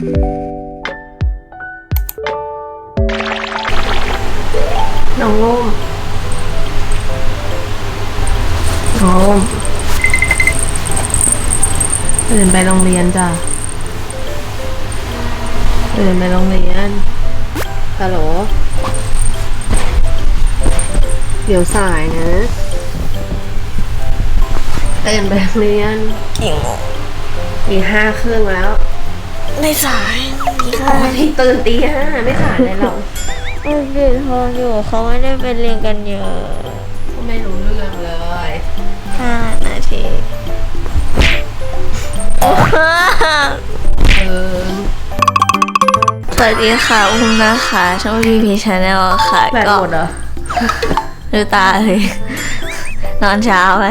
น้องอุ้มน้องอุ้มตื่นไปโรงเรียนจ้ะตื่นไปโรงเรียนฮัลโหล เดี๋ยวสายนะตื่นไปโรงเรียนกี่โมงมีห้าครึ่งแล้ว ไม่สายมีโอ้ค่ะยตื่นตีห้าไม่สายเลยหรอกมันเด็กพออยู่เขาไม่ได้ไปเรียนกันเยอะไม่รู้เรื่องเลยห้านาทีเออสวัสดีค่ะอุ้มนะคะช่องพีพีชาแนลค่ะแบตก็หมดเหรอดูตาเลย นอนเช้าไป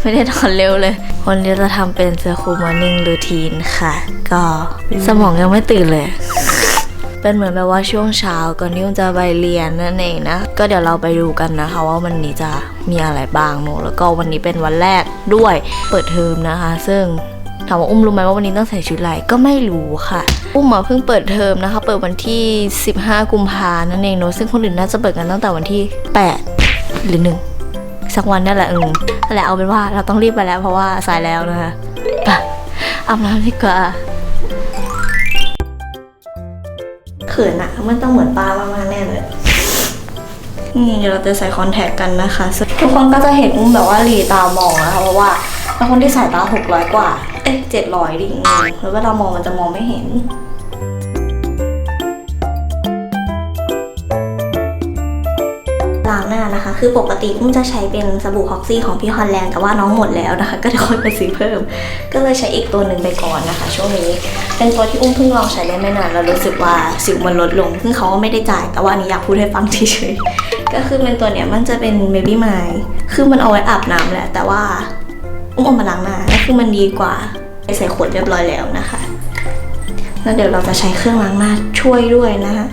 ไม่ได้นอนเร็วเลย วันนี้จะทำเป็นเซอร์คูมอร์นิ่งรูทีนค่ะ ก็สมองยังไม่ตื่นเลย เป็นเหมือนแบบว่าช่วงเช้าก่อนที่จะไปเรียนนั่นเองนะ ก็เดี๋ยวเราไปดูกันนะคะ ว่าวันนี้จะมีอะไรบ้างเนอะแล้วก็วันนี้เป็นวันแรกด้วยเปิดเทอมนะคะ ซึ่งถามว่าอุ้มรู้ไหมว่าวันนี้ต้องใส่ชุดอะไรก็ไม่รู้ค่ะ อุ้มมาเพิ่งเปิดเทอมนะคะ เปิดวันที่ 15 กุมภานั่นเองเนอะซึ่งคนอื่นน่าจะเปิดกันตั้งแต่วันที่ 8 หรือ 1 สักวันนั่นแหละอืมนั่นแหละเอาเป็นว่าเราต้องรีบไปแล้วเพราะว่าสายแล้วนะคะไปอาบน้ำดีกว่าเขินอะมันต้องเหมือนป้ามากๆแน่เลยนี่เดี๋ยวเราจะใส่คอนแทคกันนะคะซึ่งทุกคนก็จะเห็นอุ้มแบบว่าหลีตามองนะคะเพราะว่าเป็นคนที่สายตา600กว่า เอ๊ะ700ดิอืมแล้วเวลามองมันจะมองไม่เห็น ล้างหน้านะคะ คือปกติอุ้มจะใช้เป็นสบู่ฮอกซี่ของพี่ฮอลแลนด์แต่ว่าน้องหมดแล้วนะคะ ก็เลยค่อยไปซื้อเพิ่ม ก็เลยใช้อีกตัวหนึ่งไปก่อนนะคะ ช่วงนี้เป็นตัวที่อุ้มเพิ่งลองใช้ได้ไม่นานแล้วรู้สึกว่าสิวมันลดลง ซึ่งเขาก็ไม่ได้จ่าย แต่ว่านี้อยากพูดให้ฟังเฉยๆก็คือเป็นตัวเนี้ยมันจะเป็นเบบี้ไมล์คือมันเอาไว้อาบน้ำแหละ แต่ว่าอุ้มเอามาล้างหน้าคือมันดีกว่าไปใส่ขวดเรียบร้อยแล้วนะคะแล้วเดี๋ยวเราจะใช้เครื่องล้างหน้าช่วยด้วยนะคะ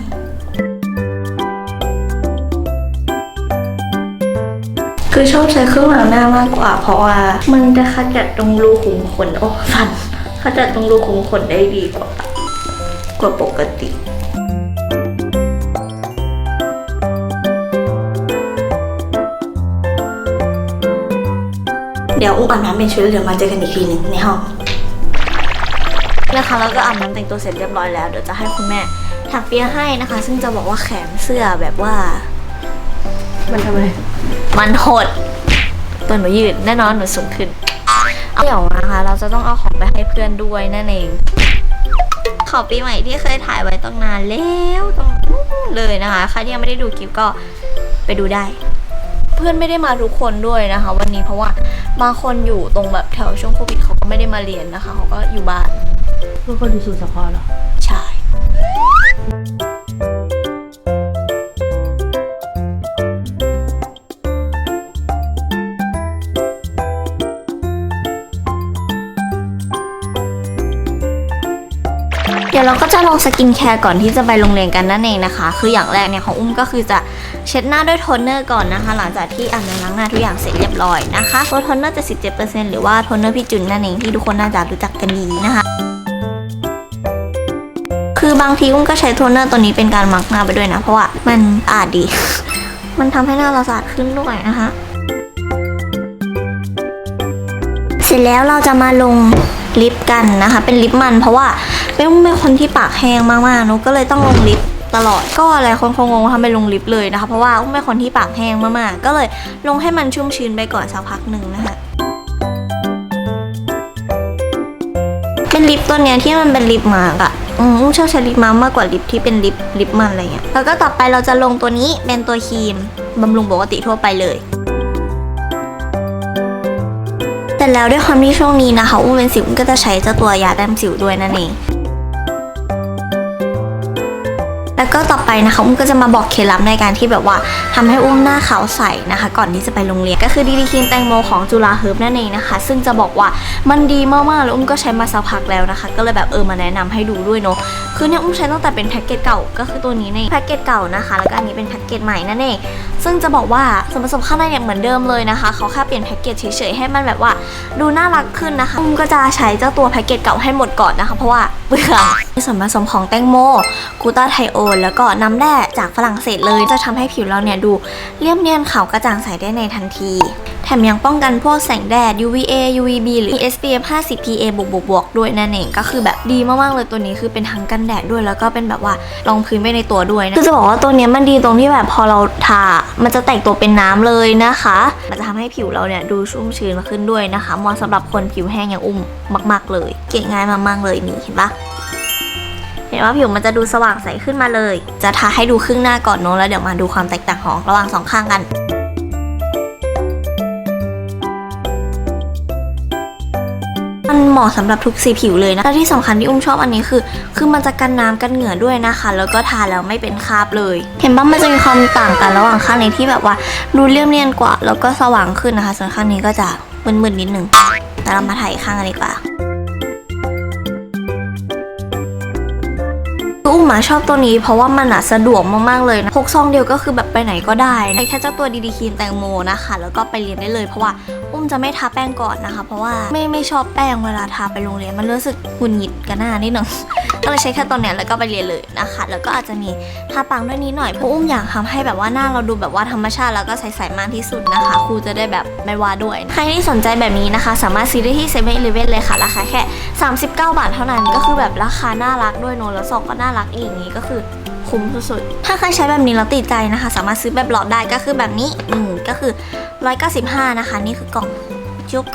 คือชอบใช้เครื่องล้างหน้ามากกว่า เพราะว่ามันจะขจัดตรงรูขุมขนโอ้ฟันขจัดตรงรูขุมขนได้ดีกว่า กว่าปกติเดี๋ยวอุ้มอาบน้ำเป็นชุดเดี๋ยวมาเจอกันอีกทีหนึ่งในห้องนะคะแล้วก็อาบน้ำแต่งตัวเสร็จเรียบร้อยแล้วเดี๋ยวจะให้คุณแม่ถักเปียให้นะคะ ซึ่งจะบอกว่าแขนเสื้อแบบว่า มันทำไมมันหด ตัวหนูยืดแน่นอนหนูสูงขึ้น เอาเดี๋ยวนะคะ เราจะต้องเอาของไปให้เพื่อนด้วยนั่นเอง ขอปีใหม่ที่เคยถ่ายไว้ตั้งนานแล้วต้องเลยนะคะ ใครที่ยังไม่ได้ดูคลิปก็ไปดูได้ เพื่อนไม่ได้มาทุกคนด้วยนะคะ วันนี้เพราะว่าบางคนอยู่ตรงแบบแถวช่วงโควิดเขาก็ไม่ได้มาเรียนนะคะเขาก็อยู่บ้านเพื่อคนดูสูตรสคอเหรอ ใช่ ยวเราก็จะลงสกินแคร์ก่อนที่จะไปโรงเรียนกันนั่นเองนะคะ คืออย่างแรกเนี่ยของอุ้มก็คือจะเช็ดหน้าด้วยโทนเนอร์ก่อนนะคะ หลังจากที่อาบน้ำล้างหน้าทุกอย่างเสร็จเรียบร้อยนะคะตัวโทนเนอร์จะ17%หรือว่าโทนเนอร์พี่จุนนั่นเองที่ทุกคนน่าจะรู้จักกันดีนะคะคือบางทีอุ้มก็ใช้โทนเนอร์ตัวนี้เป็นการมาร์กหน้าไปด้วยนะ เพราะว่ามันอาดดี มันทำให้หน้าเราสะอาดขึ้นด้วยนะคะเสร็จแล้วเราจะมาลงลิปกันนะคะ เป็นลิปมันเพราะว่า เป็นเป็นคนที่ปากแห้งมากๆนุกก็เลยต้องลงลิปตลอดก็อะไรคนคงงงว่าทำไมลงลิปเลยนะคะ เพราะว่าอุ้มเป็นคนที่ปากแห้งมากๆ ก็เลยลงให้มันชุ่มชื้นไปก่อนสักพักหนึ่งนะคะเป็นลิปตัวเนี้ยที่มันเป็นลิปมาร์กอะอืมชอบใช้ลิปมาร์กมากกว่าลิปที่เป็นลิปลิปมันอะไรเงี้ย แล้วก็ต่อไปเราจะลงตัวนี้เป็นตัวครีมบำรุงปกติทั่วไปเลยแต่แล้วด้วยความที่ช่วงนี้นะคะอุ้มเป็นสิวก็จะใช้เจ้าตัวยาแต้มสิวด้วยนั่นเอง แล้วก็ต่อไปนะคะอุ้มก็จะมาบอกเคล็ดลับในการที่แบบว่าทำให้อุ้มหน้าขาวใสนะคะ ก่อนที่จะไปโรงเรียนก็คือดีดีครีมแตงโมของจุฬาเฮิร์บนั่นเองนะคะ ซึ่งจะบอกว่ามันดีมากๆแล้วอุ้มก็ใช้มาสักพักแล้วนะคะ ก็เลยแบบเออมาแนะนำให้ดูด้วยเนาะ คือเนี่ยอุ้มใช้ตั้งแต่เป็นแพ็กเกจเก่าก็คือตัวนี้ในแพ็กเกจเก่านะคะ แล้วก็อันนี้เป็นแพ็กเกจใหม่นั่นเองซึ่งจะบอกว่าส่วนผสมข้างในเนี่ยเหมือนเดิมเลยนะคะเขาแค่เปลี่ยนแพ็กเกจเฉยๆให้มันแบบว่า ดูน่ารักขึ้นนะคะอุ้มก็จะใช้เจ้าตัวแพ็กเกจเก่าให้หมดก่อนนะคะเพราะว่าเบื่อส่วนผสมของแตงโมกูต้าไทโอนแล้วก็น้ำแร่จากฝรั่งเศสเลย จะทำให้ผิวเราเนี่ยดูเรียบเนียนขาวกระจ่างใสได้ในทันที มยังป้องกันพวกแสงแดด UVA UVB หรือ SPF 50 PA บวกบวกบวกด้วยนั่นเองก็คือแบบดีมากๆเลยตัวนี้คือเป็นทั้งกันแดดด้วยแล้วก็เป็นแบบว่ารองพื้นไปในตัวด้วยนะคือจะบอกว่าตัวเนี้ยมันดีตรงที่แบบพอเราทา มันจะแตกตัวเป็นน้ำเลยนะคะ มันจะทำให้ผิวเราเนี่ยดูชุ่มชื้นมาขึ้นด้วยนะคะเหมาะสำหรับคนผิวแห้งอย่างอุ้มมาก ๆ เลย เก่งง่ายมากๆเลยนี่เห็นปะเห็นว่าผิวมันจะดูสว่างใสขึ้นมาเลย จะทาให้ดูครึ่งหน้าก่อนเนอะแล้วเดี๋ยวมาดูความแตกต่างของระหว่างสองข้างกัน เหมาะสำหรับทุกสีผิวเลยนะและที่สำคัญที่อุ้มชอบอันนี้คือ คือมันจะกันน้ำกันเหงื่อด้วยนะคะ แล้วก็ทาแล้วไม่เป็นคราบเลย เห็นปะมันจะมีความต่างกันระหว่างข้างนี้ที่แบบว่าดูเรียบเนียนกว่า แล้วก็สว่างขึ้นนะคะ ส่วนข้างนี้ก็จะมึนๆนิดนึงแต่เรามาถ่ายอีกข้างกันดีกว่าอุ้มมาชอบตัวนี้เพราะว่ามันอะสะดวกมากๆเลยนะพกซองเดียวก็คือแบบไปไหนก็ได้ใช้แค่เจ้าตัวดีดีคีนแตงโมนะคะ แล้วก็ไปเรียนได้เลยเพราะว่า มจะไม่ทาแป้งก่อนนะคะ เพราะว่าไม่ไม่ชอบแป้งเวลาทาไปโรงเรียนมันรู้สึกหงุดหงิดกันหน้านิดนึงก็เลยใช้แค่ตัวเนี้ยแล้วก็ไปเรียนเลยนะคะ แล้วก็อาจจะมีทาปากด้วยนิดหน่อยเพราะอุ้มอยากทำให้แบบว่าหน้าเราดูแบบว่าธรรมชาติแล้วก็ใสๆมากที่สุดนะคะครูจะได้แบบไม่ว่าด้วย ใครที่สนใจแบบนี้นะคะ สามารถซื้อได้ที่เซเว่นเลเว่นเลยค่ะราคาแค่ 39 บาทเท่านั้นก็คือแบบราคาน่ารักด้วยเนแล้วซองก็น่ารักอีกอย่างนี้ก็คือ คุ้มสุดๆ ถ้าใครใช้แบบนี้แล้วติดใจนะคะ สามารถซื้อแบบหลอดได้ก็คือแบบนี้อืมก็คือ 195 นะคะ นี่คือกล่องจุ๊บ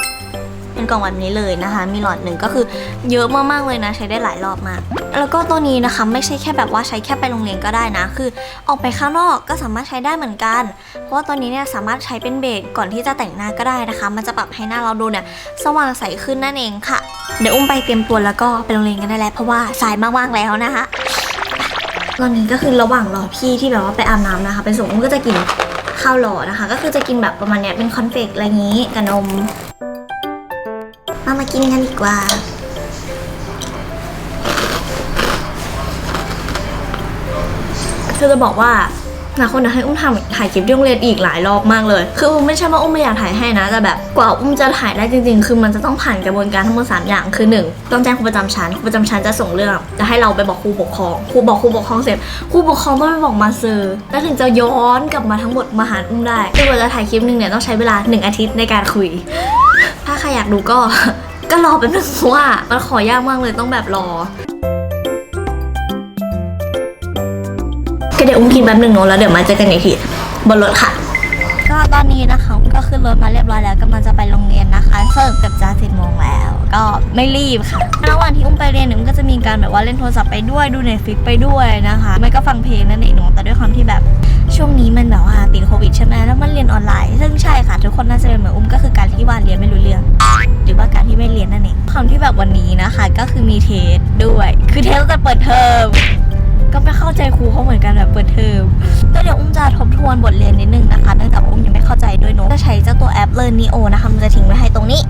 เป็นกล่องแบบนี้เลยนะคะ มีหลอดหนึ่งก็คือเยอะมากๆเลยนะ ใช้ได้หลายรอบมาก แล้วก็ตัวนี้นะคะไม่ใช่แค่แบบว่าใช้แค่ไปโรงเรียนก็ได้นะ คือออกไปข้างนอกก็สามารถใช้ได้เหมือนกัน เพราะว่าตัวนี้เนี่ยสามารถใช้เป็นเบสก่อนที่จะแต่งหน้าก็ได้นะคะ มันจะปรับให้หน้าเราดูเนี่ยสว่างใสขึ้นนั่นเองค่ะ เดี๋ยวอุ้มไปเตรียมตัวแล้วก็ไปโรงเรียนกันได้แล้วเพราะว่าสายมากๆแล้วนะคะ ตอนนี้ก็คือระหว่างรอพี่ที่แบบว่าไปอาบน้ำนะคะ เป็นส่งอุ้มก็จะกินข้าวหล่อนะคะ ก็คือจะกินแบบประมาณเนี้ยเป็นคอนเฟกอะไรอย่างนี้กับนม มามากินกันดีกว่า คือจะบอกว่า หลายคนอยากให้อุ้มทำถ่ายคลิปที่โรงเรียนอีกหลายรอบมากเลย คืออุ้มไม่ใช่ว่าอุ้มไม่อยากถ่ายให้นะ แต่แบบกว่าอุ้มจะถ่ายได้จริง ๆ คือมันจะต้องผ่านกระบวนการทั้งหมด3อย่างคือ 1 ต้องแจ้งครูประจำชั้นครูประจำชั้นจะส่งเรื่อง จะให้เราไปบอกครูปกครองครูบอกครูปกครองเสร็จครูปกครองต้องไปบอกมาเซอร์แล้วถึงจะย้อนกลับมาทั้งหมดมาหาอุ้มได้คือกว่าจะถ่ายคลิปหนึ่งเนี่ยต้องใช้เวลา 1 อาทิตย์ในการคุย ถ้าใครอยากดูก็ก็รอแป๊บนึงเพราะว่ามันขอยากมากเลยต้องแบบรอ เดี๋ยวอุ้มกินแป๊บหนึ่งเนอะแล้วเดี๋ยวมาเจอกันอีกทีบนรถค่ะ ก็ตอนนี้นะคะก็ขึ้นรถมาเรียบร้อยแล้วกำลังจะไปโรงเรียนนะคะซึ่งเกือบจะสิบโมงแล้ว ก็ไม่รีบค่ะระหว่างที่อุ้มไปเรียนเนี่ยอุ้มก็จะมีการแบบว่าเล่นโทรศัพท์ไปด้วยดูเน็ตฟิกไปด้วยนะคะไม่ก็ฟังเพลงนั่นเองเนอะแต่ด้วยความที่แบบช่วงนี้มันแบบว่าติดโควิดใช่ไหมแล้วมันเรียนออนไลน์ซึ่งใช่ค่ะ ทุกคนน่าจะเป็นเหมือนอุ้มก็คือการที่ว่าเรียนไม่รู้เรื่อง หรือว่าการที่ไม่เรียนนั่นเองความที่แบบวันนี้นะคะ ก็คือมีเทสด้วย คือเทสตั้งแต่เปิดเทอม ก็ไม่เข้าใจครูเขาเหมือนกันแบบเปิดเทอมก็เดี๋ยวอุ้มจะทบทวนบทเรียนนิดนึงนะคะเนื่องจากอุ้มยังไม่เข้าใจด้วยเนอะจะใช้เจ้าตัวแอป Learn Neo นะคะมันจะทิ้งไว้ให้ตรงนี้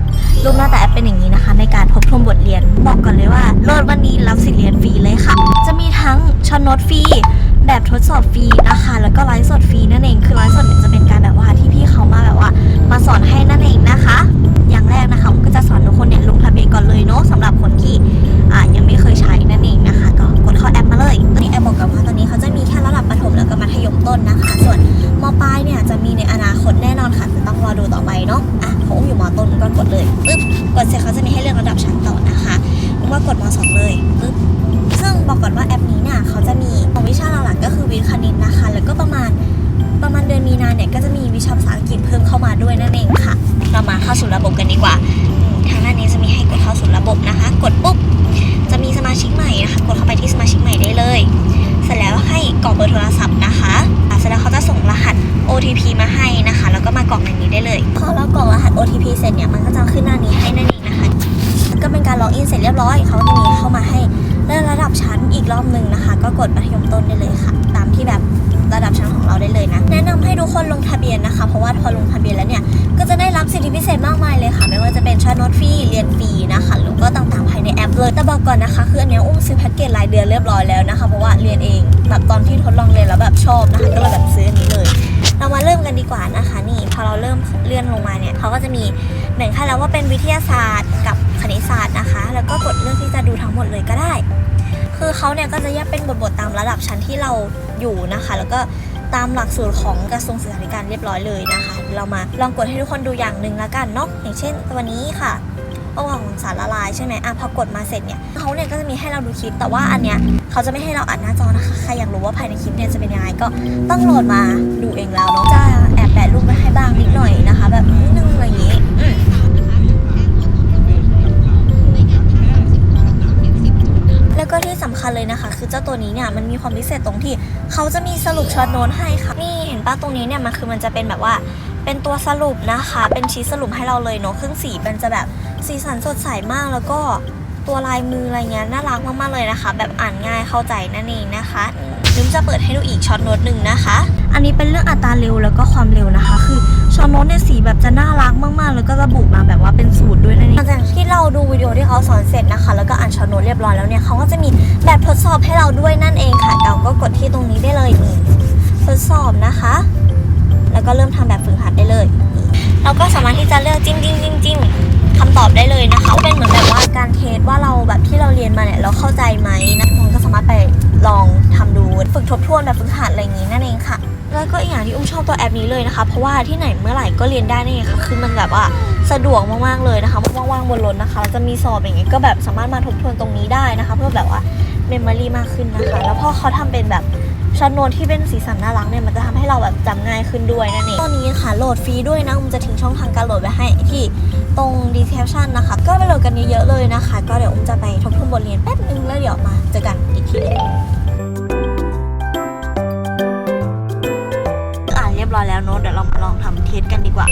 รูปหน้าตาแอปเป็นอย่างนี้นะคะ ในการทบทวนบทเรียนบอกก่อนเลยว่าโหลดวันนี้รับสิทธิ์เรียนฟรีเลยค่ะ จะมีทั้งช็อตโน้ตฟรีแบบทดสอบฟรีนะคะแล้วก็ไลฟ์สดฟรีนั่นเองคือไลฟ์สดเนี่ยจะเป็นการแบบว่าที่พี่เขามาแบบว่า มาสอนให้นั่นเองนะคะ อย่างแรกนะคะผมก็จะสอนทุกคนเนี่ยลงทะเบียนก่อนเลยเนอะสำหรับคนที่อ่ายังไม่เคยใช้นั่นเองนะคะ เลยตอนนี้แอปบอกกับว่าตอนนี้เขาจะมีแค่ระดับประถมแล้วก็มัธยมต้นนะคะ ส่วนมปลายเนี่ยจะมีในอนาคตแน่นอนค่ะจะต้องรอดูต่อไปเนาะอะของอุ้มอยู่มต้นก็กดเลยปึ๊บกดเสร็จเขาจะมีให้เลือกระดับชั้นต่อนะคะอุ้มว่ากดมสองเลยปึ๊บซึ่งบอกก่อนว่าแอปนี้เนี่ยเขาจะมีของวิชาหลักๆก็คือวิทย์คณิตนะคะ แล้วก็ประมาณประมาณเดือนมีนาเนี่ยก็จะมีวิชาภาษาอังกฤษเพิ่มเข้ามาด้วยนั่นเองค่ะ เรามาเข้าสู่ระบบกันดีกว่า ทางด้านนี้จะมีให้กดเข้าสู่ระบบนะคะ กดปุ๊บ จะมีสมาชิกใหม่นะคะกดเข้าไปที่สมาชิกใหม่ได้เลย เสร็จแล้วให้กรอกเบอร์โทรศัพท์นะคะเสร็จแล้วเขาจะส่งรหัส OTP มาให้นะคะ แล้วก็มากรอกในนี้ได้เลย พอเรากรอกรหัส OTP เสร็จเนี่ยมันก็จะขึ้นหน้านี้ให้นั่นเองนะคะ ก็เป็นการล็อกอินเสร็จเรียบร้อยเขาจะมีเข้ามาให้เลื่อนระดับชั้นอีกรอบหนึ่งนะคะ ก็กดมัธยมต้นได้เลยค่ะ ตามที่แบบระดับชั้นของเราได้เลยนะ แนะนำให้ทุกคนลงทะเบียนนะคะ เพราะว่าพอลงทะเบียนแล้วเนี่ยก็จะได้รับสิทธิพิเศษมากมายเลยค่ะ ไม่ว่าจะเป็น เลยแต่บอกก่อนนะคะคืออันเนี้ยอุ้มซื้อแพ็กเกจรายเดือนเรียบร้อยแล้วนะคะเพราะว่าเรียนเองแบบตอนที่ทดลองเรียนแล้วแบบชอบนะคะก็เลยแบบซื้ออันนี้เลย เรามาเริ่มกันดีกว่านะคะ นี่พอเราเริ่มเลื่อนลงมาเนี่ยเขาก็จะมีแบ่งให้แล้วว่าเป็นวิทยาศาสตร์กับคณิตศาสตร์นะคะ แล้วก็กดเลือกที่จะดูทั้งหมดเลยก็ได้ คือเขาเนี่ยก็จะแยกเป็นบทๆตามระดับชั้นที่เราอยู่นะคะ แล้วก็ตามหลักสูตรของกระทรวงศึกษาธิการเรียบร้อยเลยนะคะ เรามาลองกดให้ทุกคนดูอย่างหนึ่งละกันเนาะอย่างเช่น ตัวนี้ค่ะ ระหว่างสารละลายใช่ไหมอะพอกดมาเสร็จเนี่ยเขาเนี่ยก็จะมีให้เราดูคลิป แต่ว่าอันเนี้ยเขาจะไม่ให้เราอัดหน้าจอนะคะใครอยากรู้ว่าภายในคลิปเนี่ยจะเป็นยังไงก็ต้องโหลดมาดูเองแล้วเนาะจะแอบแปะรูปไว้ให้บ้างนิดหน่อยนะคะ แบบนิดนึงอะไรอย่างงี้แล้วก็ที่สำคัญเลยนะคะ คือเจ้าตัวนี้เนี่ยมันมีความพิเศษตรงที่เขาจะมีสรุปช็อตโน้ตให้ค่ะนี่เห็นป้าตรงนี้เนี่ยมันคือมันจะเป็นแบบว่า เป็นตัวสรุปนะคะ เป็นชีทสรุปให้เราเลยเนาะเครื่องสีมันจะแบบสีสันสดใสมากแล้วก็ตัวลายมืออะไรเงี้ยน่ารักมากๆเลยนะคะ แบบอ่านง่ายเข้าใจนั่นเองนะคะลืมจะเปิดให้ดูอีกช็อตโน้ตหนึ่งนะคะ อันนี้เป็นเรื่องอัตราเร็วแล้วก็ความเร็วนะคะ คือช็อตโน้ตเนี่ยสีแบบจะน่ารักมากๆ แล้วก็ระบุมาแบบว่าเป็นสูตรด้วยนั่นเองหลังจากที่เราดูวิดีโอที่เขาสอนเสร็จนะคะ แล้วก็อ่านช็อตโน้ตเรียบร้อยแล้วเนี่ยเขาก็จะมีแบบทดสอบให้เราด้วยนั่นเองค่ะเราก็กดที่ตรงนี้ได้เลยทดสอบนะคะ แล้วก็เริ่มทำแบบฝึกหัดได้เลย เราก็สามารถที่จะเลือกจิ้มจิ้มจิ้มจิ้มคำตอบได้เลยนะคะเป็นเหมือนแบบว่าการเทสว่าเราแบบที่เราเรียนมาเนี่ยเราเข้าใจไหมนะมันก็สามารถไปลองทำดูฝึกทบทวนแบบฝึกหัดอะไรอย่างนี้นั่นเองค่ะ แล้วก็อีกอย่างที่อุ้มชอบตัวแอปนี้เลยนะคะ เพราะว่าที่ไหนเมื่อไหร่ก็เรียนได้นี่ค่ะคือมันแบบว่าสะดวกมากๆเลยนะคะว่างๆบนรถนะคะแล้วจะมีสอบอย่างงี้ก็แบบสามารถมาทบทวนตรงนี้ได้นะคะ เพื่อแบบว่าเมมโมรีมากขึ้นนะคะ แล้วพอเขาทำเป็นแบบ ชนวนที่เป็นสีสันน่ารักเนี่ยมันจะทำให้เราแบบจำง่ายขึ้นด้วยนั่นเองตอนนี้ค่ะโหลดฟรีด้วยนะอุ้มจะทิ้งช่องทางการโหลดไว้ให้ที่ตรง description นะคะ ก็ไปโหลดกันเยอะๆเลยนะคะ ก็เดี๋ยวอุ้มจะไปทบทวนบทเรียนแป๊บนึงแล้วเดี๋ยวมาเจอกันอีกทีอ่านเรียบร้อยแล้วเนอะเดี๋ยวเรามาลองทำเทสกันดีกว่า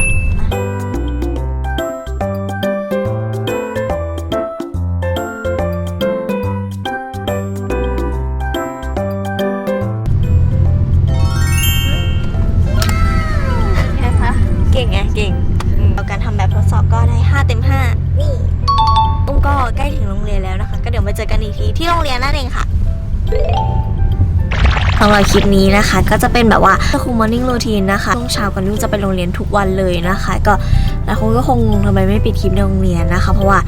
เต็ม5นี่อุ้มก็ใกล้ถึงโรงเรียนแล้วนะคะ ก็เดี๋ยวมาเจอกันอีกทีที่โรงเรียนนั่นเองค่ะ สำหรับคลิปนี้นะคะ ก็จะเป็นแบบว่าคูมอร์นิ่งโรทีนนะคะช่วงเช้าก่อนที่จะไปโรงเรียนทุกวันเลยนะคะ ก็หลายคนก็คงงงทำไมไม่ปิดคลิปในโรงเรียนนะคะ เพราะว่า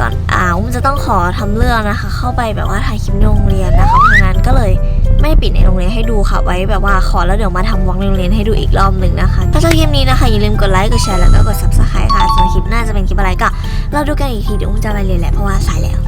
ก่อนอ่ามันจะต้องขอทำเรื่องนะคะ เข้าไปแบบว่าถ่ายคลิปในโรงเรียนนะคะเพราะฉะนั้นก็เลยไม่ปิดในโรงเรียนให้ดูค่ะ ไว้แบบว่าขอแล้วเดี๋ยวมาทำวอล์กในโรงเรียนให้ดูอีกรอบหนึ่งนะคะถ้าชอบคลิปนี้นะคะอย่าลืมกดไลค์กดแชร์แล้วก็กด subscribe ค่ะส่วนคลิปหน้าจะเป็นคลิปอะไรก็เราดูกันอีกทีเดี๋ยวอุ้มจะไปเรียนแหละเพราะว่าสายแล้ว